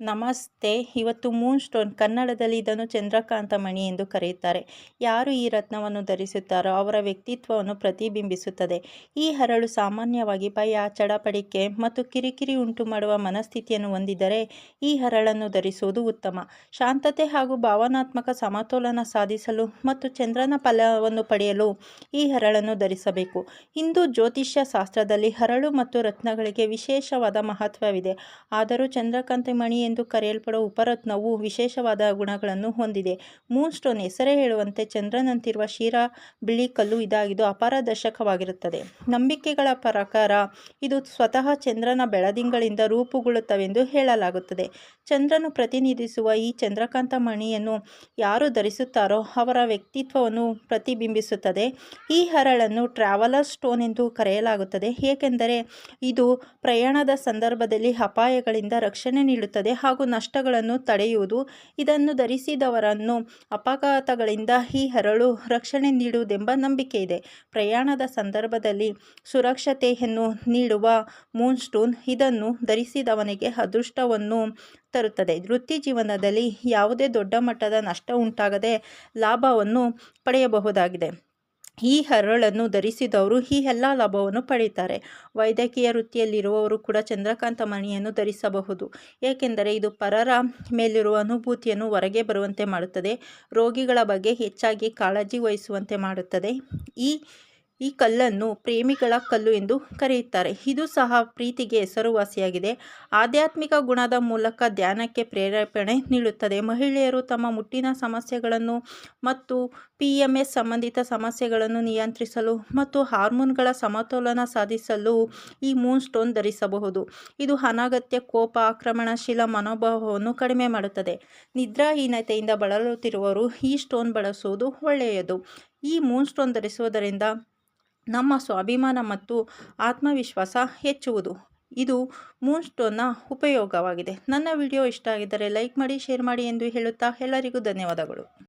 ನಮಸ್ತೆ. ಇವತ್ತು Moon stone ಕನ್ನಡದಲ್ಲಿ ಇದನ್ನು ಚಂದ್ರಕಾಂತ ಮಣಿ ಎಂದು ಕರೆಯುತ್ತಾರೆ. ಯಾರು ಈ ರತ್ನವನ್ನು ಧರಿಸುತ್ತಾರೋ ಅವರ ವ್ಯಕ್ತಿತ್ವವನ್ನು ಪ್ರತಿಬಿಂಬಿಸುತ್ತದೆ. ಈ ಹರಳು ಸಾಮಾನ್ಯವಾಗಿ ಭಯ, ಚಡಪಡಿಕೆ ಮತ್ತು ಕಿರಿಕಿರಿ ಉಂಟು ಮಾಡುವ ಮನಸ್ಥಿತಿಯನ್ನು ಹೊಂದಿದ್ದರೆ ಈ ಹರಳನ್ನು ಧರಿಸುವುದು ಉತ್ತಮ. ಶಾಂತತೆ ಹಾಗೂ ಭಾವನಾತ್ಮಕ ಸಮತೋಲನ ಸಾಧಿಸಲು ಮತ್ತು ಚಂದ್ರನ ಫಲವನ್ನು ಪಡೆಯಲು ಈ ಹರಳನ್ನು ಧರಿಸಬೇಕು. ಹಿಂದೂ ಜ್ಯೋತಿಷ್ಯ ಶಾಸ್ತ್ರದಲ್ಲಿ ಹರಳು ಮತ್ತು ರತ್ನಗಳಿಗೆ ವಿಶೇಷವಾದ ಮಹತ್ವವಿದೆ. ಆದರೂ ಚಂದ್ರಕಾಂತ ಮಣಿ ಎಂದು ಕರೆಯಲ್ಪಡುವ ಉಪರತ್ನವು ವಿಶೇಷವಾದ ಗುಣಗಳನ್ನು ಹೊಂದಿದೆ. ಮೂನ್ ಸ್ಟೋನ್ ಹೆಸರೇ ಹೇಳುವಂತೆ ಚಂದ್ರನಂತಿರುವ ಶಿರಾ ಬಿಳಿ ಕಲ್ಲು ಇದಾಗಿದ್ದು ಅಪಾರದರ್ಶಕವಾಗಿರುತ್ತದೆ. ನಂಬಿಕೆಗಳ ಪ್ರಕಾರ ಇದು ಸ್ವತಃ ಚಂದ್ರನ ಬೆಳದಿಂಗಳಿಂದ ರೂಪುಗೊಳ್ಳುತ್ತವೆಂದು ಹೇಳಲಾಗುತ್ತದೆ. ಚಂದ್ರನು ಪ್ರತಿನಿಧಿಸುವ ಈ ಚಂದ್ರಕಾಂತ ಮಣಿಯನ್ನು ಯಾರು ಧರಿಸುತ್ತಾರೋ ಅವರ ವ್ಯಕ್ತಿತ್ವವನ್ನು ಪ್ರತಿಬಿಂಬಿಸುತ್ತದೆ. ಈ ಹರಳನ್ನು ಟ್ರಾವೆಲರ್ ಸ್ಟೋನ್ ಎಂದು ಕರೆಯಲಾಗುತ್ತದೆ. ಏಕೆಂದರೆ ಇದು ಪ್ರಯಾಣದ ಸಂದರ್ಭದಲ್ಲಿ ಅಪಾಯಗಳಿಂದ ರಕ್ಷಣೆ ನೀಡುತ್ತದೆ. ಹಾಗೂ ನಷ್ಟಗಳನ್ನು ತಡೆಯುವುದು, ಇದನ್ನು ಧರಿಸಿದವರನ್ನು ಅಪಘಾತಗಳಿಂದ ಈ ಹರಳು ರಕ್ಷಣೆ ನೀಡುವುದೆಂಬ ನಂಬಿಕೆ ಇದೆ. ಪ್ರಯಾಣದ ಸಂದರ್ಭದಲ್ಲಿ ಸುರಕ್ಷತೆಯನ್ನು ನೀಡುವ ಮೂನ್ ಸ್ಟೋನ್ ಇದನ್ನು ಧರಿಸಿದವನಿಗೆ ಅದೃಷ್ಟವನ್ನು ತರುತ್ತದೆ. ವೃತ್ತಿ ಜೀವನದಲ್ಲಿ ಯಾವುದೇ ದೊಡ್ಡ ಮಟ್ಟದ ನಷ್ಟ ಉಂಟಾಗದೆ ಲಾಭವನ್ನು ಪಡೆಯಬಹುದಾಗಿದೆ. ಈ ಹರಳನ್ನು ಧರಿಸಿದವರು ಈ ಎಲ್ಲ ಲಾಭವನ್ನು ಪಡೆಯುತ್ತಾರೆ ವೈದ್ಯಕೀಯ ವೃತ್ತಿಯಲ್ಲಿರುವವರು ಕೂಡ ಚಂದ್ರಕಾಂತ ಮಣಿಯನ್ನು ಧರಿಸಬಹುದು. ಏಕೆಂದರೆ ಇದು ಪರರ ಮೇಲಿರುವ ಅನುಭೂತಿಯನ್ನು ಹೊರಗೆ ಬರುವಂತೆ ಮಾಡುತ್ತದೆ. ರೋಗಿಗಳ ಬಗ್ಗೆ ಹೆಚ್ಚಾಗಿ ಕಾಳಜಿ ವಹಿಸುವಂತೆ ಮಾಡುತ್ತದೆ. ಈ ಈ ಕಲ್ಲನ್ನು ಪ್ರೇಮಿಗಳ ಕಲ್ಲು ಎಂದು ಕರೆಯುತ್ತಾರೆ. ಇದು ಸಹ ಪ್ರೀತಿಗೆ ಹೆಸರುವಾಸಿಯಾಗಿದೆ. ಆಧ್ಯಾತ್ಮಿಕ ಗುಣದ ಮೂಲಕ ಧ್ಯಾನಕ್ಕೆ ಪ್ರೇರೇಪಣೆ ನೀಡುತ್ತದೆ. ಮಹಿಳೆಯರು ತಮ್ಮ ಮುಟ್ಟಿನ ಸಮಸ್ಯೆಗಳನ್ನು ಮತ್ತು ಪಿ ಎಂ ಎಸ್ ಸಂಬಂಧಿತ ಸಮಸ್ಯೆಗಳನ್ನು ನಿಯಂತ್ರಿಸಲು ಮತ್ತು ಹಾರ್ಮೋನ್ಗಳ ಸಮತೋಲನ ಸಾಧಿಸಲು ಈ ಮೂನ್ ಸ್ಟೋನ್ ಧರಿಸಬಹುದು. ಇದು ಅನಗತ್ಯ ಕೋಪ, ಆಕ್ರಮಣಶೀಲ ಮನೋಭಾವವನ್ನು ಕಡಿಮೆ ಮಾಡುತ್ತದೆ. ನಿದ್ರಾಹೀನತೆಯಿಂದ ಬಳಲುತ್ತಿರುವವರು ಈ ಸ್ಟೋನ್ ಬಳಸುವುದು ಒಳ್ಳೆಯದು. ಈ ಮೂನ್ ಸ್ಟೋನ್ ಧರಿಸುವುದರಿಂದ ನಮ್ಮ ಸ್ವಾಭಿಮಾನ ಮತ್ತು ಆತ್ಮವಿಶ್ವಾಸ ಹೆಚ್ಚುವುದು. ಇದು ಮೂನ್ ಸ್ಟೋನ್ನ ಉಪಯೋಗವಾಗಿದೆ. ನನ್ನ ವಿಡಿಯೋ ಇಷ್ಟ ಆಗಿದ್ದರೆ ಲೈಕ್ ಮಾಡಿ, ಶೇರ್ ಮಾಡಿ ಎಂದು ಹೇಳುತ್ತಾ ಎಲ್ಲರಿಗೂ ಧನ್ಯವಾದಗಳು.